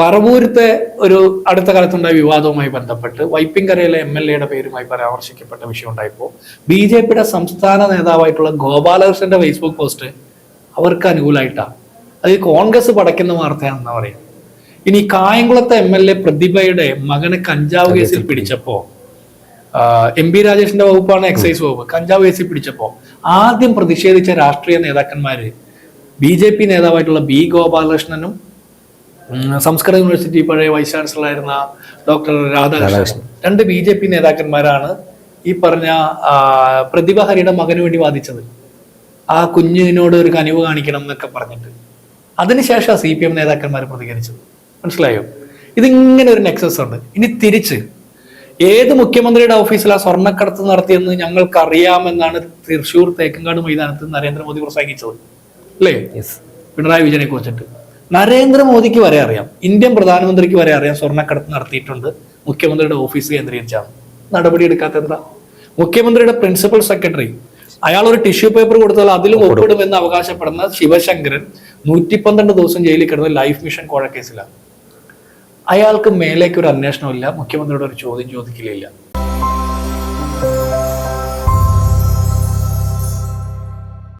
പറവൂരത്തെ ഒരു അടുത്ത കാലത്തുണ്ടായ വിവാദവുമായി ബന്ധപ്പെട്ട് വൈപ്പിൻകരയിലെ എം എൽ എയുടെ പേരുമായി പരാമർശിക്കപ്പെട്ട വിഷയം ഉണ്ടായപ്പോൾ ബി ജെ പിയുടെ സംസ്ഥാന നേതാവായിട്ടുള്ള ഗോപാലകൃഷ്ണന്റെ ഫേസ്ബുക്ക് പോസ്റ്റ് അവർക്ക് അനുകൂലമായിട്ടാണ് അത് കോൺഗ്രസ് പടയ്ക്കുന്ന വാർത്തയാണെന്ന് പറയാം. ഇനി കായംകുളത്തെ എം എൽ എ പ്രതിഭയുടെ മകനെ കഞ്ചാവ് കേസിൽ പിടിച്ചപ്പോ എം പി രാജേഷിന്റെ വകുപ്പാണ് എക്സൈസ് വകുപ്പ്. കഞ്ചാവ് കേസിൽ പിടിച്ചപ്പോ ആദ്യം പ്രതിഷേധിച്ച രാഷ്ട്രീയ നേതാക്കന്മാര് ബി ജെ പി നേതാവായിട്ടുള്ള ബി ഗോപാലകൃഷ്ണനും സംസ്കൃത യൂണിവേഴ്സിറ്റി പഴയ വൈസ് ചാൻസലറായിരുന്ന ഡോക്ടർ രാധാകൃഷ്ണൻ. രണ്ട് ബി ജെ പി നേതാക്കന്മാരാണ് ഈ പറഞ്ഞ പ്രതിഭഹരിയുടെ പ്രതിഭ ഹരിയുടെ മകന് വേണ്ടി വാദിച്ചത്. ആ കുഞ്ഞിനോട് ഒരു കനിവ് കാണിക്കണം എന്നൊക്കെ പറഞ്ഞിട്ട്. അതിനുശേഷം സി പി എം നേതാക്കന്മാർ പ്രതികരിച്ചത്. മനസ്സിലായോ? ഇതിങ്ങനെ ഒരു നെക്സസ് ഉണ്ട്. ഇനി തിരിച്ച് ഏത് മുഖ്യമന്ത്രിയുടെ ഓഫീസിൽ ആ സ്വർണക്കടത്ത് നടത്തിയെന്ന് ഞങ്ങൾക്ക് അറിയാമെന്നാണ് തൃശൂർ തേക്കങ്കാട് മൈതാനത്ത് നരേന്ദ്രമോദി പ്രസംഗിച്ചത്. അല്ലേ? പിണറായി വിജയനെ കുറിച്ചിട്ട്. നരേന്ദ്രമോദിക്ക് വരെ അറിയാം. ഇന്ത്യൻ പ്രധാനമന്ത്രിക്ക് വരെ അറിയാം സ്വർണക്കടത്ത് നടത്തിയിട്ടുണ്ട്. മുഖ്യമന്ത്രിയുടെ ഓഫീസ് കേന്ദ്രീകരിച്ചാണ്. നടപടി എടുക്കാത്ത എന്താ? മുഖ്യമന്ത്രിയുടെ പ്രിൻസിപ്പൽ സെക്രട്ടറി. അയാൾ ഒരു ടിഷ്യൂ പേപ്പർ കൊടുത്താൽ അതിലും ഒപ്പിടുമെന്ന് അവകാശപ്പെടുന്ന ശിവശങ്കരൻ നൂറ്റി പന്ത്രണ്ട് ദിവസം ജയിലിൽ കിടന്ന ലൈഫ് മിഷൻ കോഴക്കേസിലാണ്. അയാൾക്ക് മേലേക്ക് ഒരു അന്വേഷണമില്ല മുഖ്യമന്ത്രിയുടെ ഒരു ചോദ്യം ചോദിക്കലില്ല.